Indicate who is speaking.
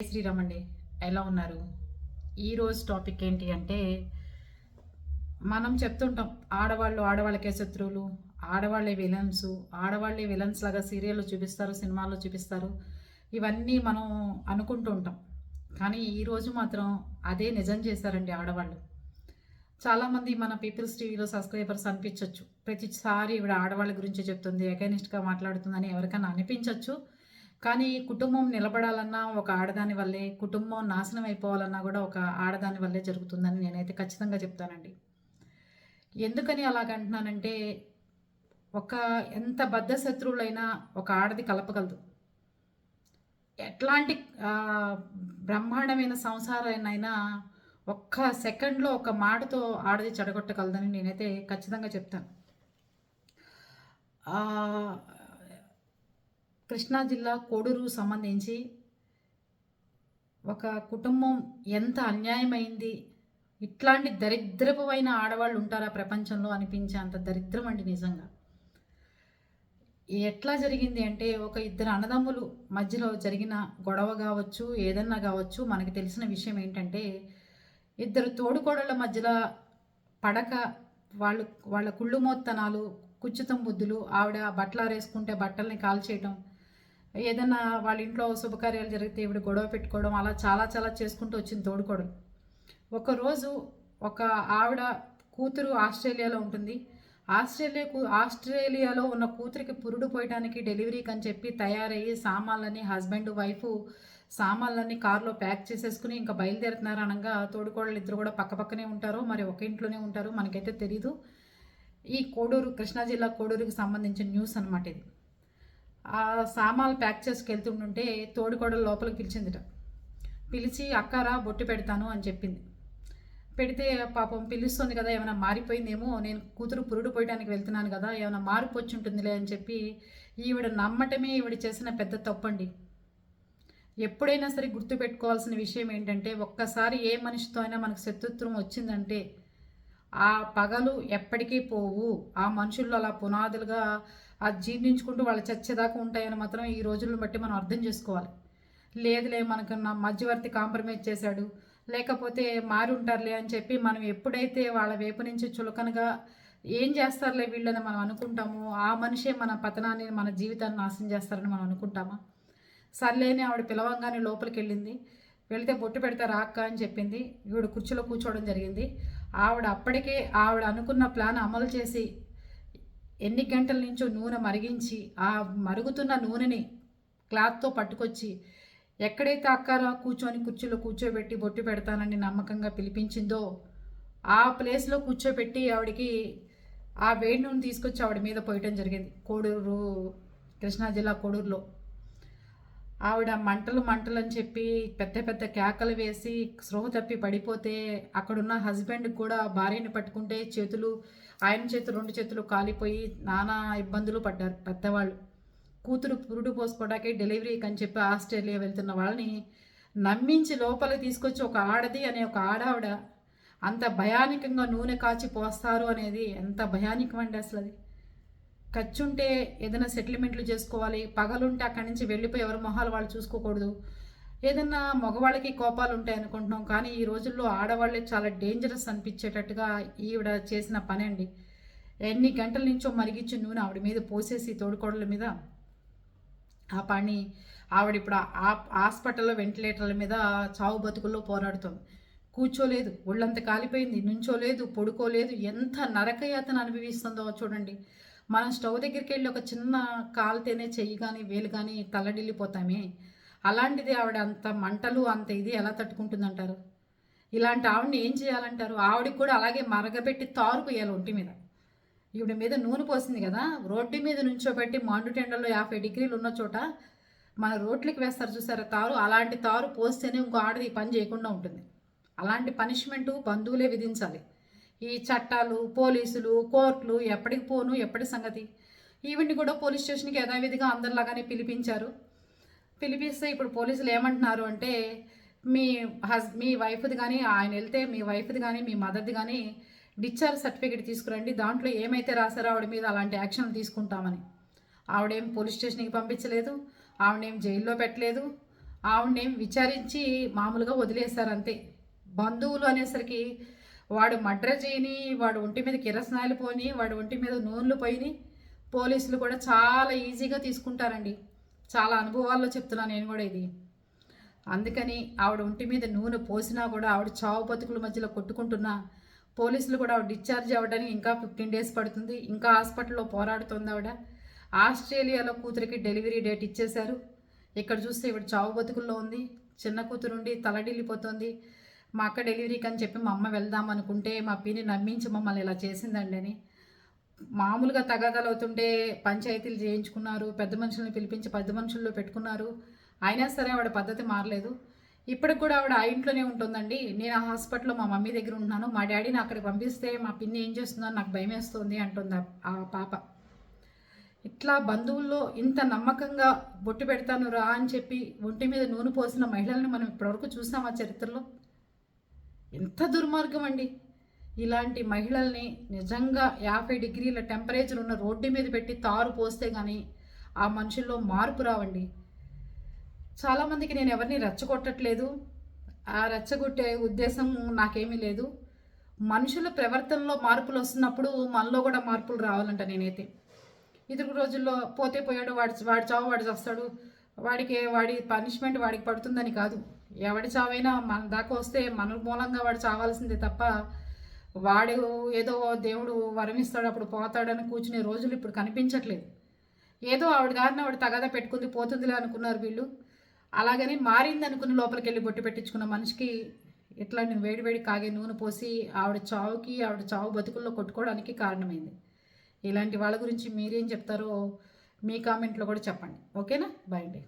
Speaker 1: శ్రీరామండి. శ్రీరామ్ అండి ఎలా ఉన్నారు? ఈరోజు టాపిక్ ఏంటి అంటే మనం చెప్తుంటాం ఆడవాళ్ళు ఆడవాళ్ళకే శత్రువులు ఆడవాళ్ళే విలన్స్ ఆడవాళ్ళే విలన్స్ లాగా సీరియల్లో చూపిస్తారు సినిమాల్లో చూపిస్తారు. ఇవన్నీ మనం అనుకుంటూ ఉంటాం. కానీ ఈరోజు మాత్రం అదే నిజం చేశారండి ఆడవాళ్ళు. చాలామంది మన పీపుల్స్ టీవీలో సబ్స్క్రైబర్స్ అనిపించవచ్చు ప్రతిసారి ఇవిడ ఆడవాళ్ళ గురించి చెప్తుంది ఎగనిస్ట్గా మాట్లాడుతుందని ఎవరికైనా అనిపించవచ్చు కానీ కుటుంబం నిలబడాలన్నా ఒక ఆడదాని వల్లే కుటుంబం నాశనం అయిపోవాలన్నా కూడా ఒక ఆడదాని వల్లే జరుగుతుందని నేనైతే ఖచ్చితంగా చెప్తానండి. ఎందుకని అలాగంటున్నానంటే ఒక ఎంత బద్ధ శత్రువులైనా ఒక ఆడది కలపగలదు. ఎట్లాంటి బ్రహ్మాండమైన సంసారాన్నైనా ఒక్క సెకండ్లో ఒక మాటతో ఆడది చెడగొట్టగలదని నేనైతే ఖచ్చితంగా చెప్తాను. కృష్ణా జిల్లా కోడూరు సంబంధించి ఒక కుటుంబం ఎంత అన్యాయమైంది? ఇట్లాంటి దరిద్రపమైన ఆడవాళ్ళు ఉంటారా ప్రపంచంలో అనిపించే అంత దరిద్రం అండి నిజంగా. ఎట్లా జరిగింది అంటే ఒక ఇద్దరు అన్నదమ్ములు మధ్యలో జరిగిన గొడవ కావచ్చు ఏదన్నా కావచ్చు మనకి తెలిసిన విషయం ఏంటంటే ఇద్దరు తోడుకోడళ్ళ మధ్యలో పడక వాళ్ళు వాళ్ళ కుళ్ళు మోత్తనాలు కుచ్చుతం బుద్ధులు ఆవిడ బట్టలారేసుకుంటే బట్టల్ని కాల్చేయటం ఏదైనా వాళ్ళ ఇంట్లో శుభకార్యాలు జరిగితే ఇవిడ గొడవ పెట్టుకోవడం అలా చాలా చాలా చేసుకుంటూ వచ్చింది తోడుకోవడం. ఒకరోజు ఒక ఆవిడ కూతురు ఆస్ట్రేలియాలో ఉంటుంది. ఆస్ట్రేలియాకు ఆస్ట్రేలియాలో ఉన్న కూతురికి పురుడు పోయడానికి డెలివరీకి అని చెప్పి తయారయ్యి సామాన్లని హస్బెండ్ వైఫ్ సామాన్లన్నీ కారులో ప్యాక్ చేసేసుకుని ఇంకా బయలుదేరుతున్నారు అనగా తోడుకోడలు ఇద్దరు కూడా పక్క పక్కనే ఉంటారు. మరి ఒక ఇంట్లోనే ఉంటారు. మనకైతే తెలీదు. ఈ కోడూరు కృష్ణా జిల్లా కోడూరుకి సంబంధించిన న్యూస్ అనమాట ఇది. ఆ సామాన్లు ప్యాక్ చేసుకెళ్తుంటుంటే తోడుకోడలు లోపలికి పిలిచిందిట. పిలిచి అక్కారా బొట్టు పెడతాను అని చెప్పింది. పెడితే పాపం పిలుస్తుంది కదా ఏమైనా మారిపోయిందేమో నేను కూతురు పురుడు పోయడానికి వెళ్తున్నాను కదా ఏమైనా మార్పు వచ్చి ఉంటుందిలే అని చెప్పి ఈవిడ నమ్మటమే ఈవిడ చేసిన పెద్ద తప్పండి. ఎప్పుడైనా సరే గుర్తుపెట్టుకోవాల్సిన విషయం ఏంటంటే ఒక్కసారి ఏ మనిషితో అయినా మనకు శత్రుత్వం వచ్చిందంటే ఆ పగలు ఎప్పటికీ పోవు. ఆ మనుషుల్లో అలా పునాదులుగా ఆ జీర్ణించుకుంటూ వాళ్ళు చచ్చేదాకా ఉంటాయని మాత్రం ఈ రోజులను బట్టి మనం అర్థం చేసుకోవాలి. లేదులే మనకు నా మధ్యవర్తి కాంప్రమైజ్ చేశాడు. లేకపోతే మారి ఉంటారులే అని చెప్పి మనం ఎప్పుడైతే వాళ్ళ వైపు నుంచి చులకనగా ఏం చేస్తారులే వీళ్ళని మనం అనుకుంటామో ఆ మనిషే మన పతనాన్ని మన జీవితాన్ని నాశనం చేస్తారని మనం అనుకుంటామా? సర్లేని ఆవిడ పిలవంగానే లోపలికి వెళ్ళింది వెళితే బొట్టు పెడతారా అక్క అని చెప్పింది. ఈవిడ కుర్చీలో కూర్చోవడం జరిగింది. ఆవిడ అప్పటికే ఆవిడ అనుకున్న ప్లాన్ అమలు చేసి ఎన్ని గంటల నుంచో నూనె మరిగించి ఆ మరుగుతున్న నూనెని క్లాత్తో పట్టుకొచ్చి ఎక్కడైతే అక్కారా కూర్చొని కుర్చీలో కూర్చోబెట్టి బొట్టు పెడతానని నమ్మకంగా పిలిపించిందో ఆ ప్లేస్లో కూర్చోబెట్టి ఆవిడకి ఆ వేడి నూనె తీసుకొచ్చి ఆవిడ మీద పోయటం జరిగింది. కోడూరు కృష్ణా జిల్లా కోడూరులో. ఆవిడ మంటలు మంటలు అని చెప్పి పెద్ద పెద్ద కేకలు వేసి స్రోహ తప్పి పడిపోతే అక్కడున్న హస్బెండ్కి కూడా భార్యని పట్టుకుంటే చేతులు ఆయన చేతులు రెండు చేతులు కాలిపోయి నానా ఇబ్బందులు పడ్డారు పెద్దవాళ్ళు. కూతురు పురుడు పోసుకోవడానికి డెలివరీకి అని చెప్పి ఆస్ట్రేలియా వెళ్తున్న వాళ్ళని నమ్మించి లోపలికి తీసుకొచ్చి ఒక ఆడది అనే ఒక ఆడావిడ అంత భయానికంగా నూనె కాచి పోస్తారు అనేది ఎంత భయానికమండి అండి అసలు అది ఖర్చుంటే ఏదైనా సెటిల్మెంట్లు చేసుకోవాలి పగలుంటే అక్కడి నుంచి వెళ్ళిపోయి ఎవరి మొహాలు వాళ్ళు చూసుకోకూడదు. ఏదన్నా మగవాళ్ళకి కోపాలు ఉంటాయి అనుకుంటున్నాం కానీ ఈ రోజుల్లో ఆడవాళ్ళే చాలా డేంజరస్ అనిపించేటట్టుగా ఈవిడ చేసిన పని అండి. ఎన్ని గంటల నుంచో మరిగించి నూనె ఆవిడ మీద పోసేసి తోడుకోడల మీద ఆ పని ఆవిడ ఇప్పుడు ఆ హాస్పిటల్లో వెంటిలేటర్ల మీద చావు బతుకుల్లో పోరాడుతుంది. కూర్చోలేదు ఒళ్ళంత కాలిపోయింది నుంచోలేదు పడుకోలేదు ఎంత నరకయాతన అనుభవిస్తుందో చూడండి. మనం స్టవ్ దగ్గరికి వెళ్ళి ఒక చిన్న కాలుతేనే చెయ్యి కానీ వేలు కానీ తల్లడిల్లిపోతామే. అలాంటిది ఆవిడ అంత మంటలు అంత ఇది ఎలా తట్టుకుంటుందంటారు? ఇలాంటి ఆవిడని ఏం చేయాలంటారు? ఆవిడకి కూడా అలాగే మరగబెట్టి తారు పోయాలి ఒంటి మీద. ఈవిడ మీద నూనె పోసింది కదా రోడ్డు మీద నుంచోబెట్టి మాండిటెండల్లో యాభై డిగ్రీలు ఉన్న చోట మన రోడ్లకి వేస్తారు చూసారా తారు? అలాంటి తారు పోస్తేనే ఇంకో ఆడది ఈ పని చేయకుండా ఉంటుంది. అలాంటి పనిష్మెంటు బంధువులే విధించాలి. ఈ చట్టాలు పోలీసులు కోర్టులు ఎప్పటికి పోను ఎప్పటి సంగతి? ఈవిడ్ని కూడా పోలీస్ స్టేషన్కి యథావిధిగా అందరిలాగానే పిలిపించారు. పిలిపిస్తే ఇప్పుడు పోలీసులు ఏమంటున్నారు అంటే మీ హస్ మీ వైఫ్ది కానీ ఆయన వెళ్తే మీ వైఫ్ది కానీ మీ మదర్ది కానీ డిశ్చార్జ్ సర్టిఫికేట్ తీసుకురండి. దాంట్లో ఏమైతే రాశారో ఆవిడ మీద అలాంటి యాక్షన్ తీసుకుంటామని. ఆవిడేం పోలీస్ స్టేషన్కి పంపించలేదు ఆవిడేం జైల్లో పెట్టలేదు ఆవిడేం విచారించి మామూలుగా వదిలేశారు అంతే. బంధువులు అనేసరికి వాడు మడ్ర చేయని వాడు ఒంటి మీద కిరసనాయలు పోని వాడు ఒంటి మీద నూనెలు పోయిని పోలీసులు కూడా చాలా ఈజీగా తీసుకుంటారండి. చాలా అనుభవాల్లో చెప్తున్నాను నేను కూడా ఇది. అందుకని ఆవిడ ఒంటి మీద నూనె పోసినా కూడా ఆవిడ చావు బతుకుల మధ్యలో కొట్టుకుంటున్నా పోలీసులు కూడా ఆవిడ డిశ్చార్జ్ అవ్వడానికి ఇంకా ఫిఫ్టీన్ డేస్ పడుతుంది. ఇంకా హాస్పిటల్లో పోరాడుతుంది ఆవిడ. ఆస్ట్రేలియాలో కూతురికి డెలివరీ డేట్ ఇచ్చేశారు. ఇక్కడ చూస్తే ఇవిడ చావు బతుకుల్లో ఉంది. చిన్న కూతురుండి తలడిల్లిపోతుంది. మా అక్క డెలివరీకి అని చెప్పి మా అమ్మ వెళ్దాం అనుకుంటే మా పిన్ని నమ్మించి మమ్మల్ని ఇలా చేసిందండి అని. మామూలుగా తగాదలవుతుంటే పంచాయతీలు చేయించుకున్నారు పెద్ద మనుషుల్ని పిలిపించి పెద్ద మనుషుల్లో పెట్టుకున్నారు. అయినా సరే ఆవిడ పద్ధతి మారలేదు. ఇప్పటికి కూడా ఆవిడ ఆ ఇంట్లోనే ఉంటుందండి. నేను ఆ హాస్పిటల్లో మా మమ్మీ దగ్గర ఉంటున్నాను. మా డాడీని అక్కడికి పంపిస్తే మా పిన్ని ఏం చేస్తుందో నాకు భయం వేస్తుంది అంటుంది ఆ- ఆ పాప. ఇట్లా బంధువుల్లో ఇంత నమ్మకంగా బొట్టు పెడతాను రా అని చెప్పి ఒంటి మీద నూనె పోసిన మహిళల్ని మనం ఇప్పటివరకు చూసాం ఆ చరిత్రలో? ఎంత దుర్మార్గం అండి ఇలాంటి మహిళల్ని నిజంగా యాభై డిగ్రీల టెంపరేచర్ ఉన్న రోడ్డు మీద పెట్టి తారు పోస్తే కానీ ఆ మనుషుల్లో మార్పు రావండి. చాలామందికి నేను ఎవరిని రెచ్చగొట్టట్లేదు. ఆ రెచ్చగొట్టే ఉద్దేశం నాకేమీ లేదు. మనుషుల ప్రవర్తనలో మార్పులు వస్తున్నప్పుడు మనలో కూడా మార్పులు రావాలంట నేనైతే. ఇదురు రోజుల్లో పోతే పోయాడు వాడి వాడి చావు వాడు చేస్తాడు. వాడికి వాడి పనిష్మెంట్ వాడికి పడుతుందని కాదు. ఎవడి చావైనా మన దాకా వస్తే మన మూలంగా వాడు చావాల్సిందే తప్ప వాడు ఏదో దేవుడు వరమిస్తాడు అప్పుడు పోతాడని కూర్చునే రోజులు ఇప్పుడు కనిపించట్లేదు. ఏదో ఆవిడ దారిని ఆవిడ తగదా పెట్టుకుంది పోతుందిలే అనుకున్నారు వీళ్ళు. అలాగని మారింది అనుకుని లోపలికి వెళ్ళి బొట్టు పెట్టించుకున్న మనిషికి ఇట్లా నేను వేడివేడి కాగే నూనె పోసి ఆవిడ చావుకి ఆవిడ చావు బతుకుల్లో కొట్టుకోవడానికి కారణమైంది. ఇలాంటి వాళ్ళ గురించి మీరేం చెప్తారో మీ కామెంట్లో కూడా చెప్పండి. ఓకేనా? బాయ్ అండి.